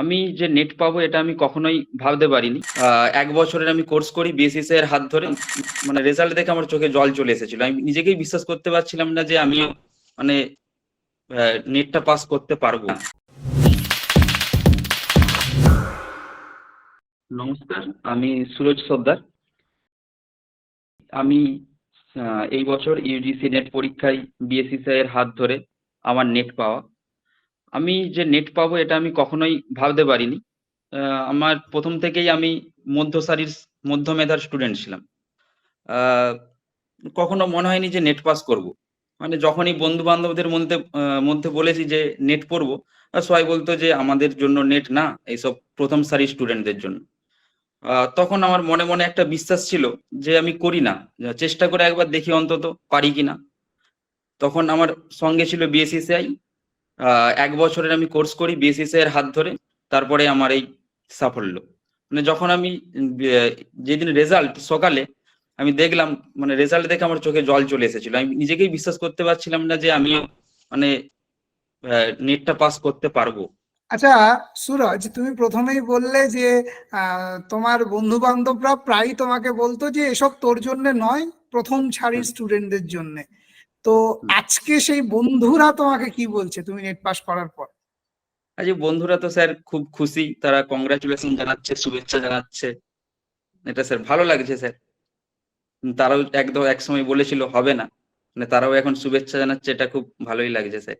আমি যে নেট পাবো এটা আমি কখনোই ভাবতে পারিনি। এক বছরের আমি কোর্স করি বিএসএস এর হাত ধরে। মানে রেজাল্ট দেখে আমার চোখে জল চলে এসেছিল। আমি নিজেকেই বিশ্বাস করতে পারছিলাম না যে আমি মানে নেটটা পাস করতে পারব। নমস্কার, আমি সুরজ সর্দার। আমি এই বছর ইউজিসি নেট পরীক্ষায় বিএসসিসিআই এর হাত ধরে আমার নেট পাওয়া। আমি যে নেট পাবো এটা আমি কখনোই ভাবতে পারিনি। আমার প্রথম থেকেই আমি মধ্য সারির মধ্য মেধার স্টুডেন্ট ছিলাম কখনো মনে হয়নি যে নেট পাস করব। মানে যখনই বন্ধু বান্ধবদের মধ্যে মধ্যে বলেছি যে নেট পড়ব সবাই বলতো যে আমাদের জন্য নেট না, এইসব প্রথম সারির স্টুডেন্টদের জন্য। তখন আমার মনে মনে একটা বিশ্বাস ছিল যে আমি করি না। চেষ্টা করে একবার দেখি অন্তত পারি কিনা। তখন আমার সঙ্গে ছিল বিএসসিসিআই এক বছরের আমি কোর্স করি বিএসসিসিআই এর হাত ধরে তারপরে আমার এই সাফল্য। মানে যখন আমি যেদিন রেজাল্ট সকালে আমি দেখলাম মানে রেজাল্ট দেখে আমার চোখে জল চলে এসেছিল। আমি নিজেকেই বিশ্বাস করতে পারছিলাম না যে আমি মানে নেটটা পাস করতে পারব। আচ্ছা সুরজ তুমি প্রথমেই বললে যে তোমার বন্ধু বান্ধবরা প্রায়ই তোমাকে বলতো যে এসব তোর জন্য নয় প্রথম সারির স্টুডেন্টদের জন্য। তো আজকে সেই বন্ধুরা তোমাকে কি বলছে তুমি নেট পাস করার পর? আজ বন্ধুরা তো স্যার খুব খুশি তারা কংগ্রাচুলেশন জানাচ্ছে শুভেচ্ছা জানাচ্ছে। এটা স্যার ভালো লাগছে স্যার। তারাও একদম এক সময় বলেছিল হবে না। মানে তারাও এখন শুভেচ্ছা জানাচ্ছে এটা খুব ভালোই লাগছে স্যার।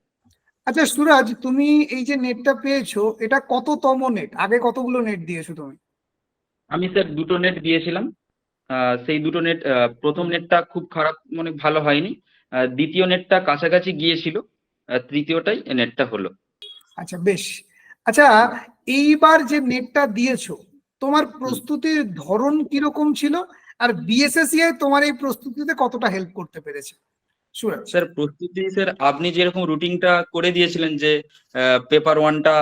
আচ্ছা সুরজ তুমি এই যে নেটটা পেয়েছ এটা কততম নেট আগে কতগুলো নেট দিয়েছ তুমি? আমি স্যার দুটো নেট দিয়েছিলাম। সেই দুটো নেট প্রথম নেটটা খুব খারাপ মানে ভালো হয়নি। দ্বিতীয় নেটটা কাছাকাছি গিয়েছিল তৃতীয়টাই নেটটা হলো। আচ্ছা বেশ। আচ্ছা এইবার যে নেটটা দিয়েছ তোমার প্রস্তুতির ধরন কীরকম ছিল? আর বিএসএসিআই তোমার এই প্রস্তুতিতে কতটা হেল্প করতে পেরেছে? স্যার প্রস্তুতি স্যার আপনি যেরকম রুটিনটা করে দিয়েছিলেন যে পেপার ওয়ানটা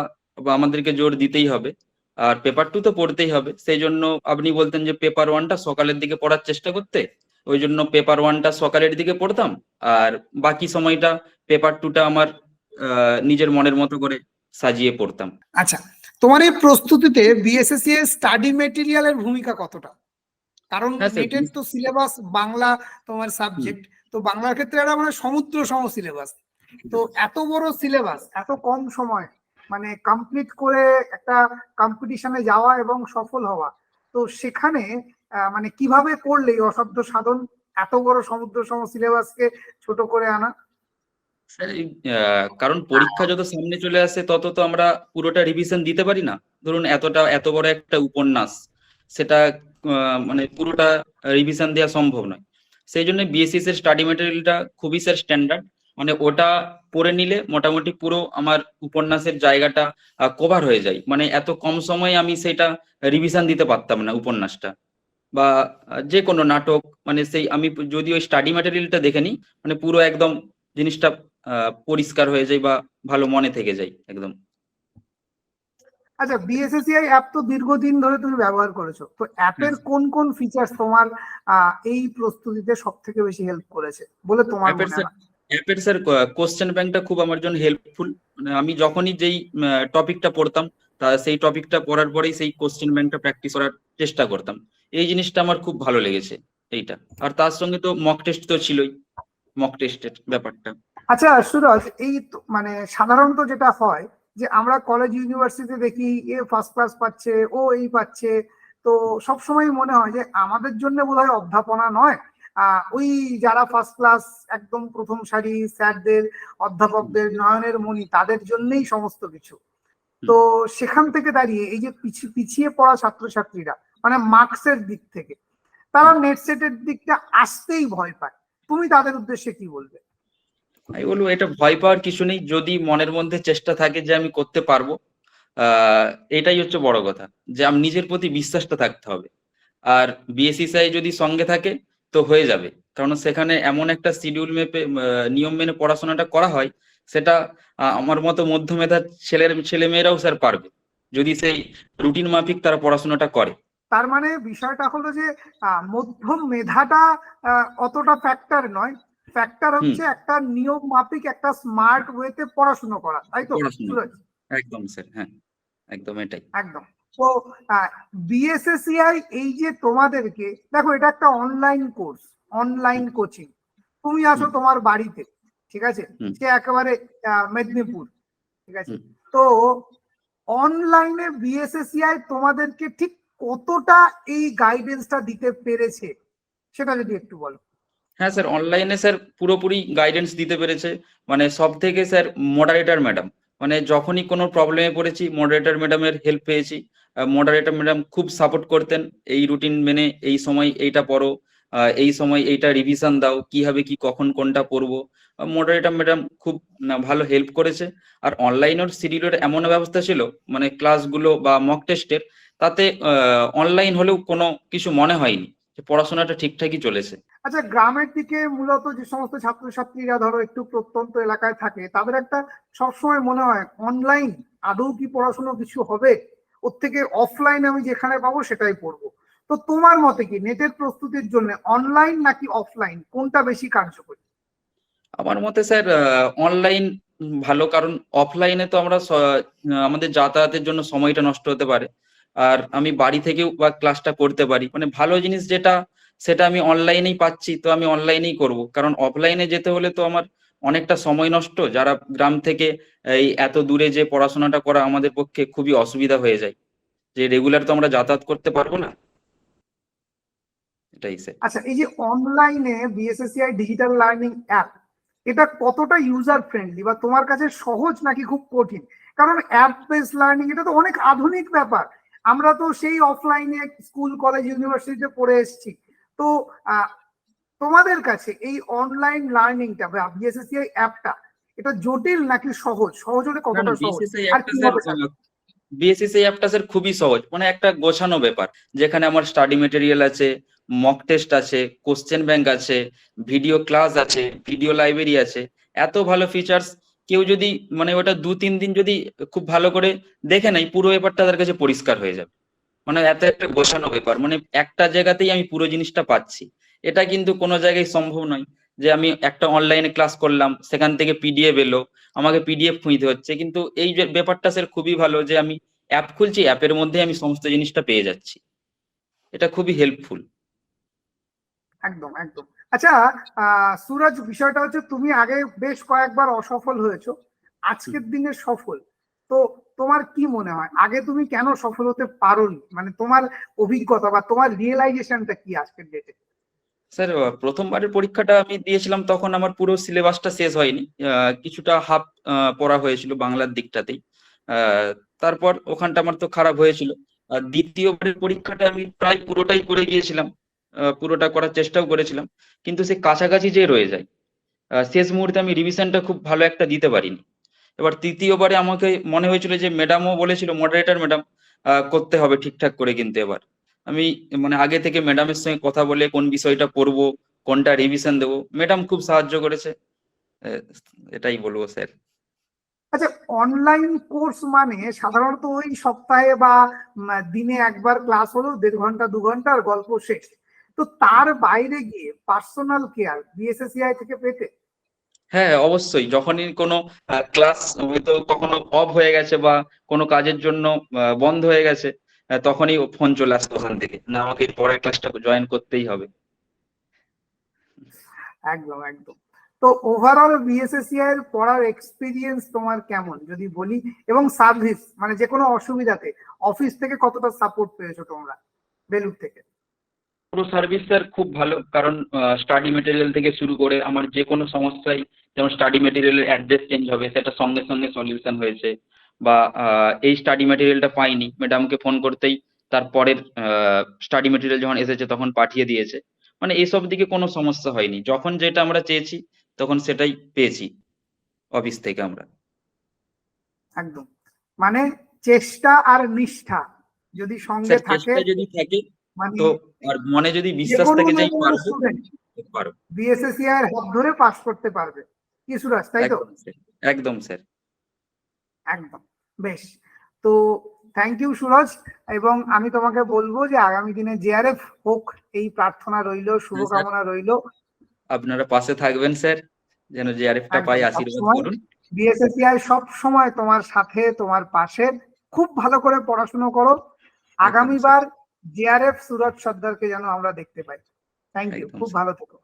আমাদেরকে জোর দিতেই হবে আর পেপার টু তো পড়তেই হবে সেই জন্য আপনি বলতেন যে পেপার ওয়ানটা সকালের দিকে পড়ার চেষ্টা করতে? ওই জন্য পেপার ওয়ানটা সকালের দিকে পড়তাম আর বাকি সময়টা পেপার টুটা আমার নিজের মনের মতো করে সাজিয়ে পড়তাম। আচ্ছা তোমার এই প্রস্তুতিতে বিএসএসসি এর স্টাডি মেটেরিয়ালের ভূমিকা কতটা? কারণ নেটের তো সিলেবাস বাংলা তোমার সাবজেক্ট তো বাংলার ক্ষেত্রে একটা মানে সমুদ্র সম সিলেবাস তো এত বড় সিলেবাস এত কম সময় মানে কমপ্লিট করে একটা কম্পিটিশনে যাওয়া এবং সফল হওয়া তো সেখানে মানে কীভাবে করলে এই অসাধ্য সাধন, এত বড় সমুদ্র সম সিলেবাসকে ছোট করে আনা? কারণ পরীক্ষা যত সামনে চলে আসে, তত তো আমরা পুরোটা রিভিশন দিতে পারি না। ধরুন, এতটা, এত বড় একটা উপন্যাস, সেটা মানে পুরোটা রিভিশন দেওয়া সম্ভব নয়। সেই জন্য বিএসসিস এর স্টাডি মেটেরিয়ালটা খুবই স্যার স্ট্যান্ডার্ড মানে ওটা পড়ে নিলে মোটামুটি পুরো আমার উপন্যাসের জায়গাটা কভার হয়ে যায়। মানে এত কম সময়ে আমি সেটা রিভিশন দিতে পারতাম না উপন্যাসটা। বা যে কোনো নাটক মানে সেই আমি যদি ওই স্টাডি ম্যাটেরিয়ালটা দেখে নিই মানে পুরো একদম জিনিসটা পরিষ্কার হয়ে যায় বা ভালো মনে থেকে যায় একদম। আচ্ছা বিএসএসিআই অ্যাপ তো দীর্ঘদিন ধরে তুমি ব্যবহার করেছ। তো অ্যাপের কোন কোন ফিচার তোমার এই প্রস্তুতিতে সব থেকে বেশি হেল্প করেছে? বলে তোমার অ্যাপের মনে স্যার হয় অ্যাপের স্যার কোশ্চেন ব্যাংকটা খুব আমার জন্য হেল্পফুল মানে আমি যখনই যেই টপিকটা পড়তাম তা সেই টপিকটা পড়ার পরেই সেই কোশ্চেন ব্যাংকটা প্র্যাকটিস করার চেষ্টা করতাম। এই জিনিসটা আমার খুব ভালো লেগেছে, এইটা। আর তার সঙ্গে তো মক টেস্ট তো ছিলই মক টেস্টের ব্যাপারটা। আচ্ছা সুরজ, এই মানে সাধারণত যেটা হয় যে আমরা কলেজ ইউনিভার্সিটি দেখি, এ ফার্স্ট ক্লাস পাচ্ছে, ও এই পাচ্ছে, তো সবসময় মনে হয় যে আমাদের জন্য বোধহয় অধ্যাপনা নয়। ওই যারা ফার্স্ট ক্লাস একদম প্রথম সারি স্যারদের, অধ্যাপকদের, নয়নের মণি, তাদের জন্যই সমস্ত কিছু। তো সেখান থেকে দাঁড়িয়ে এই যে পিছিয়ে পড়া ছাত্রছাত্রীরা মানে মার্কসের দিক থেকে তারা নেট সেটের দিকটা আসতেই ভয় পায়। তুমি তাদের উদ্দেশ্যে কি বলবে? আমি বলব এটা ভয় পাওয়ার কিছু নেই। যদি মনের মধ্যে চেষ্টা থাকে যে আমি করতে পারব এটাই হচ্ছে বড় কথা। যে আমি নিজের প্রতি বিশ্বাসটা থাকতে হবে। আর বিএসসিসিআই যদি সঙ্গে থাকে তো হয়ে যাবে। কারণ সেখানে এমন একটা শিডিউল মেপে নিয়ম মেনে পড়াশোনাটা করা হয় সেটা আমার মতো মধ্যমেধার ছেলের ছেলে মেয়েরাও স্যার পারবে যদি সেই রুটিন মাফিক তারা পড়াশোনাটা করে। তার মানে বিষয়টা হলো যে মধ্যম মেধাটা অতটা ফ্যাক্টর নয়। ফ্যাক্টর হচ্ছে একটা নিয়ম মাফিক একটা স্মার্ট ওয়েতে পড়াশোনা করা তাই তো? একদম স্যার হ্যাঁ একদম এটাই। একদম। তো বিএসএসিআই এই যে তোমাদেরকে দেখো এটা একটা অনলাইন কোর্স অনলাইন কোচিং তুমি আসো তোমার বাড়িতে ঠিক আছে? সে একেবারে মেদিনীপুর ঠিক আছে? তো অনলাইনে বিএসএসিআই তোমাদেরকে ঠিক কতটা এই গাইডেন্সটা দিতে পেরেছে? সেটা যদি একটু বলো। হ্যাঁ স্যার অনলাইনে স্যার পুরোপুরি গাইডেন্স দিতে পেরেছে। মানে সব থেকে স্যার মডারেটর ম্যাডাম মানে যখনই কোনো প্রবলেমে পড়েছি মডারেটর ম্যাডামের হেল্প পেয়েছি। মডারেটর ম্যাডাম খুব সাপোর্ট করতেন এই রুটিন মেনে এই সময় এইটা পড়ো। এই সময় এইটা রিভিশন দাও, কীভাবে কি, কখন কোনটা পড়ব। মডারেটর ম্যাডাম খুব ভালো হেল্প করেছে। আর অনলাইনের শিডিউলের এমন ব্যবস্থা ছিল মানে ক্লাসগুলো বা মক টেস্টের তাতে অনলাইন হলেও কোনো কিছু মনে হয়নি পড়াশোনাটা ঠিকঠাকই চলেছে। আচ্ছা গ্রামের দিকে মূলত যে সমস্ত ছাত্রছাত্রীরা ধরো একটু প্রত্যন্ত এলাকায় থাকে, তাদের একটা সবসময় মনে হয় অনলাইন আদৌ কি পড়াশোনা কিছু হবে? ওর থেকে অফলাইন আমি যেখানে পাবো সেটাই পড়ব। তো তোমার মতে কি, নেটের প্রস্তুতির জন্য অনলাইন নাকি অফলাইন কোনটা বেশি কার্যকরী? আমার মতে স্যার অনলাইন ভালো, কারণ অফলাইনে তো আমরা আমাদের যাতায়াতের জন্য সময়টা নষ্ট হতে পারে। আর আমি বাড়ি থেকেও বা ক্লাসটা করতে পারি। মানে ভালো জিনিস যেটা, সেটা আমি অনলাইনেই পাচ্ছি, তো আমি অনলাইনেই করব। কারণ অফলাইনে যেতে হলে তো আমার অনেকটা সময় নষ্ট। যারা গ্রাম থেকে, এই এত দূরে যে পড়াশোনাটা করা আমাদের পক্ষে খুবই অসুবিধা হয়ে যায়। যে রেগুলার তো আমরা যাতায়াত করতে পারব না। এটাই আচ্ছা এই যে অনলাইনে বিএসএসসিআই ডিজিটাল লার্নিং অ্যাপ এটা কতটা ইউজার ফ্রেন্ডলি বা তোমার কাছে সহজ নাকি খুব কঠিন? কারণ অ্যাপ বেস লার্নিং এটা তো অনেক আধুনিক ব্যাপার। আমরা তো সেই অফলাইনে স্কুল কলেজ ইউনিভার্সিটিতে পড়ে এসেছি। তো আহ, তোমাদের কাছে এই অনলাইন লার্নিংটা বা বিএসএসসিআই অ্যাপটা এটা জটিল নাকি সহজ? সহজ হলে কতটা সহজ? আর কীভাবে স্যার বিএসএসআই অ্যাপটা স্যার খুবই সহজ। মানে একটা গোছানো ব্যাপার। যেখানে আমার স্টাডি মেটেরিয়াল আছে মক টেস্ট আছে কোশ্চেন ব্যাংক আছে ভিডিও ক্লাস আছে ভিডিও লাইব্রেরি আছে। এত ভালো ফিচার্স কেউ যদি মানে ওটা দু তিন দিন যদি খুব ভালো করে দেখে নেয়, পুরো ব্যাপারটা তাদের কাছে পরিষ্কার হয়ে যাবে। মানে এত একটা গোছানো ব্যাপার। মানে একটা জায়গাতেই আমি পুরো জিনিসটা পাচ্ছি। এটা কিন্তু কোনো জায়গায় সম্ভব নয়। যে আমি একটা অনলাইনে ক্লাস করলাম সেখান থেকে পিডিএফ এলো আমাকে পিডিএফ খুঁজতে হচ্ছে। কিন্তু এই যে ব্যাপারটা স্যার খুবই ভালো যে আমি অ্যাপ খুলছি অ্যাপের মধ্যে আমি সমস্ত জিনিসটা পেয়ে যাচ্ছি। এটা খুবই হেল্পফুল একদম একদম। আচ্ছা সুরজ বিষয়টা হচ্ছে তুমি আগে বেশ কয়েকবার অসফল হয়েছো আজকের দিনে সফল। তো তোমার কি মনে হয়? আগে তুমি কেন সফল হতে পারোনি? মানে তোমার অভিজ্ঞতা বা তোমার রিয়েলাইজেশনটা কি আজকের ডেটে স্যার প্রথমবারের পরীক্ষাটা আমি দিয়েছিলাম, তখন আমার পুরো সিলেবাসটা শেষ হয়নি। কিছুটা হাফ পড়া হয়েছিল বাংলার দিকটাতেই। তারপর ওখানটা আমার তো খারাপ হয়েছিল। দ্বিতীয়বারের পরীক্ষাটা আমি প্রায় পুরোটাই করে গিয়েছিলাম। পুরোটা করার চেষ্টাও করেছিলাম। কিন্তু সে কাছাকাছি যে রয়ে যায়। শেষ মুহূর্তে আমি রিভিশনটা খুব ভালো একটা দিতে পারিনি। এবার তৃতীয়বারে আমাকে মনে হয়েছিল যে ম্যাডামও বলেছিল মডারেটর ম্যাডাম করতে হবে ঠিকঠাক করে কিন্তু এবার। আমি মানে আগে থেকে ম্যাডামের সঙ্গে কথা বলে কোন বিষয়টা পড়ব কোনটা রিভিশন দেবো ম্যাডাম খুব সাহায্য করেছে। এটাই বলব স্যার আচ্ছা অনলাইন কোর্স মানে সাধারণত ওই সপ্তাহে বা দিনে একবার ক্লাস হলো দেড় ঘণ্টা দু ঘণ্টা আর গল্প শেষ। তো তার বাইরে গিয়ে পার্সোনাল কেয়ার বিএসএসিআই থেকে পেতে? হ্যাঁ অবশ্যই। যখনই কোনো ক্লাস হয়তো কখনো অফ হয়ে গেছে বা কোনো কাজের জন্য বন্ধ হয়ে গেছে তখনই ফোন চলে আসতো ওখান থেকে। না আমাকে পরের ক্লাসটা জয়েন করতেই হবে। একদম একদম। তো ওভারঅল বিএসএসিআই এর পড়ার এক্সপিরিয়েন্স তোমার কেমন? যদি বলি এবং সার্ভিস মানে যে কোনো অসুবিধাতে অফিস থেকে কতটা সাপোর্ট পেয়েছ তোমরা? বেলুর থেকে। পুরো সার্ভিস স্যার খুব ভালো কারণ স্টাডি মেটেরিয়াল থেকে শুরু করে আমার যে কোনো সমস্যায় যেমন স্টাডি মেটেরিয়ালের অ্যাড্রেস চেঞ্জ হবে সেটা সঙ্গে সঙ্গে সলিউশন হয়েছে। বা এই স্টাডি মেটেরিয়ালটা পাইনি। ম্যাডামকে ফোন করতেই তার পরের স্টাডি মেটেরিয়াল যখন এসেছে তখন পাঠিয়ে দিয়েছে। মানে এইসব দিকে কোনো সমস্যা হয়নি। যখন যেটা আমরা চেয়েছি তখন সেটাই পেয়েছি অফিস থেকে আমরা। একদম। মানে চেষ্টা আর নিষ্ঠা যদি সঙ্গে থাকে যদি থাকে মানে তো আর মনে যদি বিশ্বাস থাকে যে পারব স্টুডেন্ট এর হাত ধরে পাস করতে পারবে। কি সুরাজ তাই তো? একদম স্যার। একদম বেশ। তো থ্যাংক ইউ সুরজ এবং আমি তোমাকে বলব যে আগামী দিনে জেআরএফ হোক এই প্রার্থনা রইল শুভকামনা রইল। আপনারা পাশে থাকবেন স্যার। যেন জিআরএফ টা একদম, পাই আশীর্বাদ করুন। বিএসএসিআই সব সময় তোমার সাথে তোমার পাশে। খুব ভালো করে পড়াশোনা করো। আগামীবার জেআরএফ সুরজ সর্দারকে যেন আমরা দেখতে পাই। থ্যাংক ইউ খুব ভালো থেকো।